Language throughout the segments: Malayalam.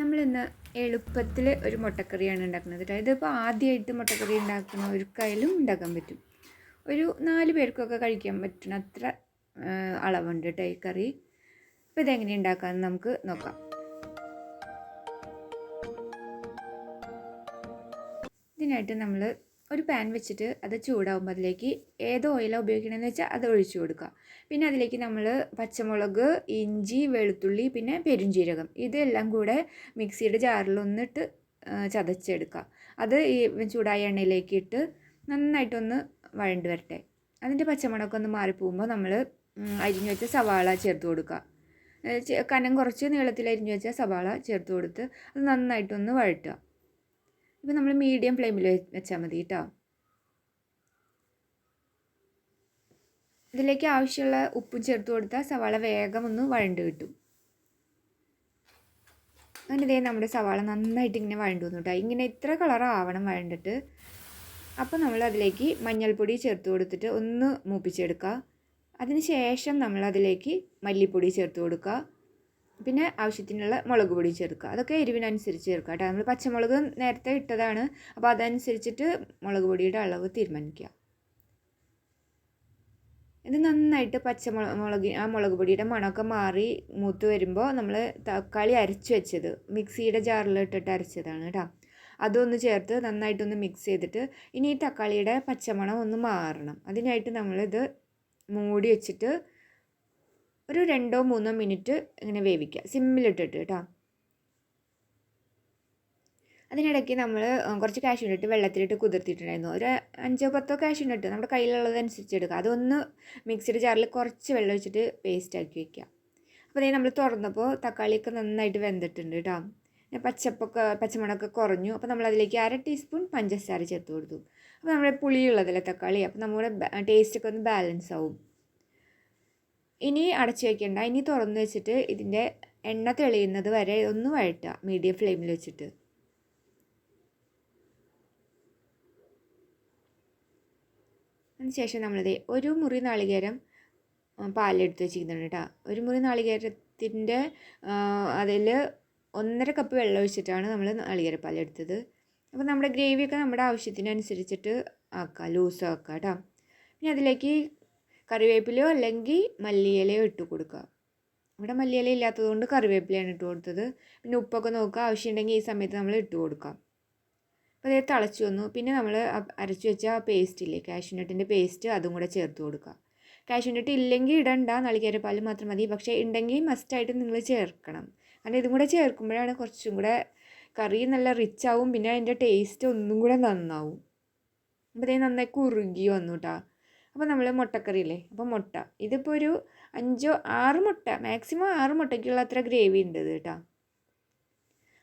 നമ്മളിന്ന് എളുപ്പത്തിൽ ഒരു മുട്ടക്കറിയാണ് ഉണ്ടാക്കുന്നത്. കേട്ടോ ഇതിപ്പോൾ ആദ്യമായിട്ട് മുട്ടക്കറി ഉണ്ടാക്കുന്ന ഉണ്ടാക്കുന്നവർക്കായാലും ഉണ്ടാക്കാൻ പറ്റും. ഒരു നാല് പേർക്കൊക്കെ കഴിക്കാൻ പറ്റുന്ന അത്ര അളവുണ്ട് കേട്ടോ ഈ കറി. അപ്പോൾ ഇതെങ്ങനെ ഉണ്ടാക്കാമെന്ന് നമുക്ക് നോക്കാം. ഇതിനായിട്ട് നമ്മൾ ഒരു പാൻ വെച്ചിട്ട് അത് ചൂടാകുമ്പോൾ അതിലേക്ക് ഏത് ഓയിലാണ് ഉപയോഗിക്കണമെന്ന് വെച്ചാൽ അത് ഒഴിച്ചു കൊടുക്കുക. പിന്നെ അതിലേക്ക് നമ്മൾ പച്ചമുളക് ഇഞ്ചി വെളുത്തുള്ളി പിന്നെ പെരുംജീരകം ഇതെല്ലാം കൂടെ മിക്സിയുടെ ജാറിലൊന്നിട്ട് ചതച്ചെടുക്കുക. അത് ഈ ചൂടായ എണ്ണയിലേക്ക് ഇട്ട് നന്നായിട്ടൊന്ന് വഴണ്ട് വരട്ടെ. അതിന്റെ പച്ചമുളകൊക്കെ ഒന്ന് മാറിപ്പോകുമ്പോൾ നമ്മൾ അരിഞ്ഞു വെച്ച സവാള ചേർത്ത് കൊടുക്കുക. കനം കുറച്ച് നീളത്തിൽ അരിഞ്ഞു വെച്ച സവാള ചേർത്ത് കൊടുത്ത് അത് നന്നായിട്ടൊന്ന് വഴറ്റുക ഇപ്പം നമ്മൾ മീഡിയം ഫ്ലെയിമിൽ വെച്ചാൽ മതി കേട്ടോ ഇതിലേക്ക് ആവശ്യമുള്ള ഉപ്പും ചേർത്ത് കൊടുത്താൽ സവാള വേഗം ഒന്ന് വഴണ്ട് കിട്ടും. അങ്ങനെ ഇതേ നമ്മുടെ സവാള നന്നായിട്ട് ഇങ്ങനെ വഴണ്ട് വന്നു കേട്ടോ ഇങ്ങനെ ഇത്ര കളറാവണം വഴണ്ടിട്ട്. അപ്പോൾ നമ്മൾ അതിലേക്ക് മഞ്ഞൾപ്പൊടി ചേർത്ത് കൊടുത്തിട്ട് ഒന്ന് മൂപ്പിച്ചെടുക്കുക അതിന് ശേഷം നമ്മൾ അതിലേക്ക് മല്ലിപ്പൊടി ചേർത്ത് കൊടുക്കുക പിന്നെ ആവശ്യത്തിനുള്ള മുളക് പൊടി ചേർക്കുക. അതൊക്കെ എരിവിനനുസരിച്ച് ചേർക്കുക കേട്ടോ. നമ്മൾ പച്ചമുളക് നേരത്തെ ഇട്ടതാണ്. അപ്പോൾ അതനുസരിച്ചിട്ട് മുളക് പൊടിയുടെ അളവ് തീരുമാനിക്കുക. ഇത് നന്നായിട്ട് പച്ചമുളക് മുളക് ആ മുളക് പൊടിയുടെ മണമൊക്കെ മാറി മൂത്ത് വരുമ്പോൾ നമ്മൾ തക്കാളി അരച്ച് വെച്ചത്. മിക്സിയുടെ ജാറിൽ ഇട്ടിട്ട് അരച്ചതാണ് കേട്ടോ. അതൊന്ന് ചേർത്ത് നന്നായിട്ടൊന്ന് മിക്സ് ചെയ്തിട്ട് ഇനി ഈ തക്കാളിയുടെ പച്ചമണം ഒന്ന് മാറണം. അതിനായിട്ട് നമ്മളിത് മൂടി വെച്ചിട്ട് ഒരു രണ്ടോ മൂന്നോ മിനിറ്റ് ഇങ്ങനെ വേവിക്കുക. സിമ്മിലിട്ടിട്ട് കേട്ടോ. അതിനിടയ്ക്ക് നമ്മൾ കുറച്ച് കാഷ്യൂ ഇട്ട് വെള്ളത്തിലിട്ട് കുതിർത്തിട്ടുണ്ടായിരുന്നു. ഒരു അഞ്ചോ പത്തോ കാഷ്യൂ ഇട്ട് നമ്മുടെ കയ്യിലുള്ളതനുസരിച്ച് എടുക്കുക. അതൊന്ന് മിക്സിയുടെ ജാറിൽ കുറച്ച് വെള്ളം ഒഴിച്ചിട്ട് പേസ്റ്റ് ആക്കി വയ്ക്കുക അപ്പോൾ അതേ നമ്മൾ തുറന്നപ്പോൾ തക്കാളിയൊക്കെ നന്നായിട്ട് വെന്തിട്ടുണ്ട് കേട്ടോ. പച്ചപ്പൊക്കെ പച്ചമുളകൊക്കെ കുറഞ്ഞു. അപ്പോൾ നമ്മൾ അതിലേക്ക് അര ടീസ്പൂൺ പഞ്ചസാര ചേർത്ത് കൊടുത്തു. അപ്പോൾ നമ്മുടെ പുളിയുള്ളതല്ലേ തക്കാളി? അപ്പോൾ നമ്മുടെ ടേസ്റ്റൊക്കെ ഒന്ന് ബാലൻസ് ആവും. ഇനി അടച്ചു വയ്ക്കേണ്ട ഇനി തുറന്ന് വെച്ചിട്ട് ഇതിന്റെ എണ്ണ തെളിയുന്നത് വരെ ഒന്ന് വഴറ്റുക. മീഡിയം ഫ്ലെയിമിൽ വെച്ചിട്ട്. അതിനുശേഷം നമ്മളിത് ഒരു മുറി നാളികേരം പാലെടുത്ത് വെച്ചിരിക്കുന്നുണ്ട് കേട്ടോ. ഒരു മുറി നാളികേരത്തിന്റെ അതിൽ ഒന്നര കപ്പ് വെള്ളം ഒഴിച്ചിട്ടാണ് നമ്മൾ നാളികേരപ്പാൽ എടുത്തത് അപ്പോൾ നമ്മുടെ ഗ്രേവിയൊക്കെ നമ്മുടെ ആവശ്യത്തിനനുസരിച്ചിട്ട് ആക്കുക ലൂസ് ആക്കുക കേട്ടോ. പിന്നെ അതിലേക്ക് കറിവേപ്പിലയോ അല്ലെങ്കിൽ മല്ലിയിലയോ ഇട്ട് കൊടുക്കുക. ഇവിടെ മല്ലിയില ഇല്ലാത്തതുകൊണ്ട് കറിവേപ്പിലയാണ് ഇട്ട് കൊടുത്തത്. പിന്നെ ഉപ്പൊക്കെ നോക്കുക. ആവശ്യമുണ്ടെങ്കിൽ ഈ സമയത്ത് നമ്മൾ ഇട്ട് കൊടുക്കാം. അപ്പോൾ അതേ തിളച്ച് വന്നു. പിന്നെ നമ്മൾ അരച്ച് വെച്ച ആ പേസ്റ്റ് കാഷ്യൂനട്ടിന്റെ പേസ്റ്റ് അതും കൂടെ ചേർത്ത് കൊടുക്കുക. കാഷ്യൂനട്ട് ഇല്ലെങ്കിൽ ഇടണ്ട. നളികേര നാളികേരപ്പാൽ മാത്രം മതി. പക്ഷേ ഉണ്ടെങ്കിൽ മസ്റ്റായിട്ട് നിങ്ങൾ ചേർക്കണം. കാരണം ഇതും കൂടെ ചേർക്കുമ്പോഴാണ് കുറച്ചും കൂടെ കറി നല്ല റിച്ച് ആവും. പിന്നെ അതിന്റെ ടേസ്റ്റ് ഒന്നും കൂടെ നന്നാവും. അപ്പോൾ അതേ നന്നായി കുറുകി വന്നു കേട്ടോ അപ്പോൾ നമ്മൾ മുട്ടക്കറി ഇല്ലേ അപ്പോൾ മുട്ട. ഇതിപ്പോൾ ഒരു അഞ്ചോ ആറ് മുട്ട. മാക്സിമം ആറ് മുട്ടയ്ക്കുള്ള അത്ര ഗ്രേവി ഉണ്ട് കേട്ടോ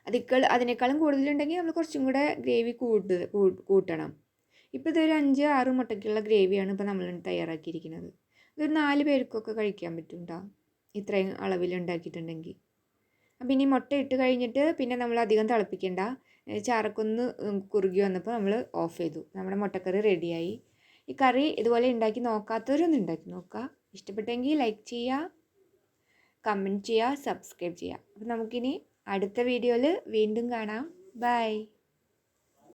അതിക്കൾ അതിനേക്കാളും കൂടുതലുണ്ടെങ്കിൽ നമ്മൾ കുറച്ചും കൂടെ ഗ്രേവി കൂട്ട് കൂട്ടണം. ഇപ്പോൾ ഇതൊരു അഞ്ച് ആറ് മുട്ടയ്ക്കുള്ള ഗ്രേവിയാണ് ഇപ്പോൾ നമ്മൾ തയ്യാറാക്കിയിരിക്കുന്നത്. ഇതൊരു നാല് പേർക്കൊക്കെ കഴിക്കാൻ പറ്റും കേട്ടോ ഇത്രയും അളവിൽ ഉണ്ടാക്കിയിട്ടുണ്ടെങ്കിൽ. അപ്പം ഇനി മുട്ട ഇട്ട് കഴിഞ്ഞിട്ട് പിന്നെ നമ്മൾ അധികം തിളപ്പിക്കേണ്ട. ചാറക്കൊന്ന് കുറുകി വന്നപ്പോൾ നമ്മൾ ഓഫ് ചെയ്തു. നമ്മുടെ മുട്ടക്കറി റെഡിയായി ഈ കറി ഇതുപോലെ ഉണ്ടാക്കി നോക്കാത്തവരൊന്നും ഉണ്ടാക്കി നോക്കുക. ഇഷ്ടപ്പെട്ടെങ്കിൽ ലൈക്ക് ചെയ്യുക കമന്റ് ചെയ്യുക സബ്സ്ക്രൈബ് ചെയ്യുക. അപ്പോൾ നമുക്കിനി അടുത്ത വീഡിയോയിൽ വീണ്ടും കാണാം. ബൈ